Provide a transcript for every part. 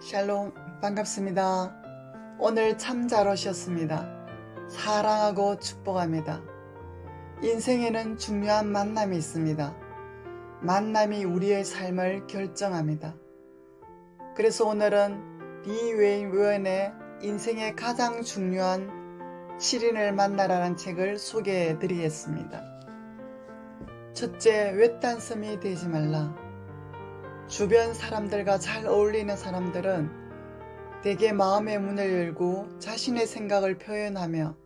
샬롬 반갑습니다. 오늘 참 잘 오셨습니다. 사랑하고 축복합니다. 인생에는 중요한 만남이 있습니다. 만남이 우리의 삶을 결정합니다. 그래서 오늘은 리 웨인 웨언의 인생의 가장 중요한 7인을 만나라는 책을 소개해 드리겠습니다. 첫째, 외딴섬이 되지 말라. 주변 사람들과 잘 어울리는 사람들은 대개 마음의 문을 열고 자신의 생각을 표현하며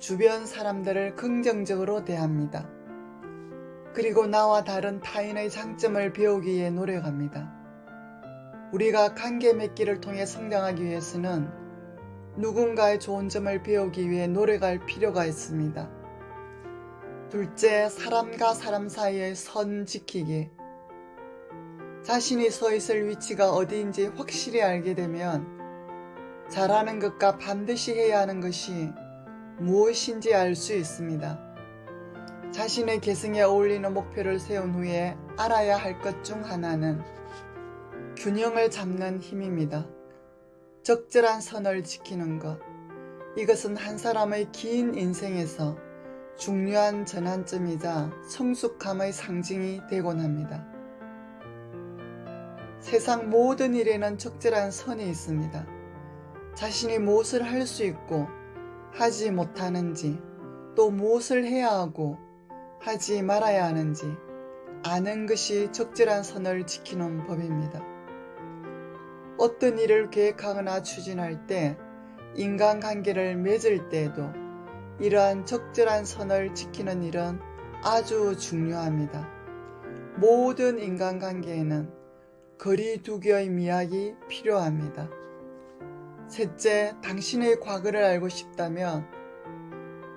주변 사람들을 긍정적으로 대합니다. 그리고 나와 다른 타인의 장점을 배우기 위해 노력합니다. 우리가 관계 맺기를 통해 성장하기 위해서는 누군가의 좋은 점을 배우기 위해 노력할 필요가 있습니다. 둘째, 사람과 사람 사이의 선 지키기. 자신이 서 있을 위치가 어디인지 확실히 알게 되면 잘하는 것과 반드시 해야 하는 것이 무엇인지 알 수 있습니다. 자신의 개성에 어울리는 목표를 세운 후에 알아야 할 것 중 하나는 균형을 잡는 힘입니다. 적절한 선을 지키는 것. 이것은 한 사람의 긴 인생에서 중요한 전환점이자 성숙함의 상징이 되곤 합니다. 세상 모든 일에는 적절한 선이 있습니다. 자신이 무엇을 할 수 있고 하지 못하는지 또 무엇을 해야 하고 하지 말아야 하는지 아는 것이 적절한 선을 지키는 법입니다. 어떤 일을 계획하거나 추진할 때 인간관계를 맺을 때에도 이러한 적절한 선을 지키는 일은 아주 중요합니다. 모든 인간관계에는 거리 두기의 미학이 필요합니다. 셋째, 당신의 과거를 알고 싶다면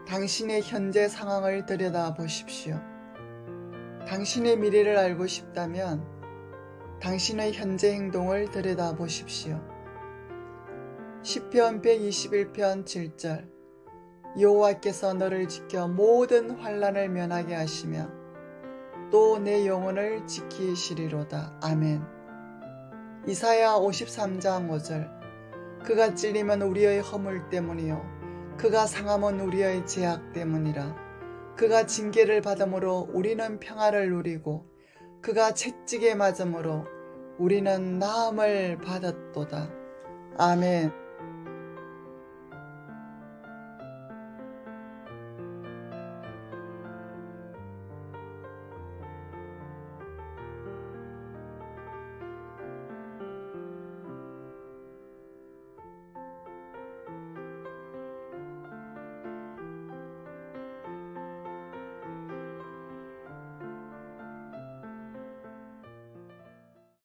당신의 현재 상황을 들여다 보십시오. 당신의 미래를 알고 싶다면 당신의 현재 행동을 들여다 보십시오. 10편 121편 7절 여호와께서 너를 지켜 모든 환란을 면하게 하시며 또 내 영혼을 지키시리로다. 아멘. 이사야 53장 5절 그가 찔리면 우리의 허물 때문이요 그가 상함은 우리의 제약 때문이라 그가 징계를 받음으로 우리는 평화를 누리고 그가 채찍에 맞음으로 우리는 나음을 받았도다. 아멘.